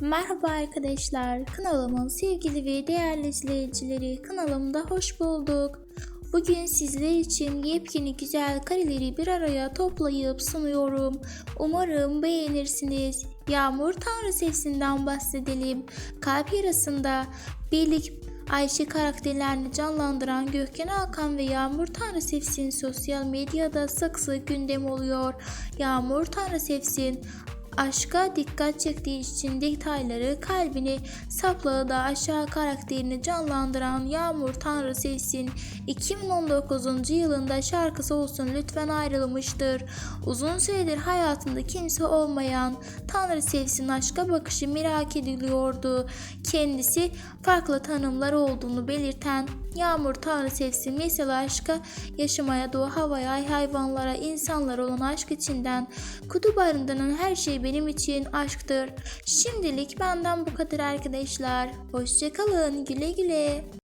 Merhaba arkadaşlar, kanalımın sevgili ve değerli izleyicileri kanalımda hoş bulduk. Bugün sizler için yepyeni güzel kareleri bir araya toplayıp sunuyorum. Umarım beğenirsiniz. Yağmur Tanrı sesinden bahsedelim. Kalp yarasında birlik Ayşe karakterlerini canlandıran Gökhan Alkan ve Yağmur Tanrı Sevsin sosyal medyada sık sık gündem oluyor. Yağmur Tanrı Sevsin aşka dikkat çektiği için detayları kalbini saplağı da aşağı karakterini canlandıran Yağmur Tanrı Sevsin 2019 yılında şarkısı olsun lütfen ayrılmıştır. Uzun süredir hayatında kimse olmayan Tanrı Sevsin aşka bakışı merak ediliyordu. Kendisi farklı tanımlar olduğunu belirten Yağmur Tanrı Sevsin mesela aşka yaşamaya, doğa havaya, hayvanlara, insanlara olan aşk içinden kutup arındıran her şey benim için aşktır. Şimdilik benden bu kadar arkadaşlar. Hoşçakalın, güle güle.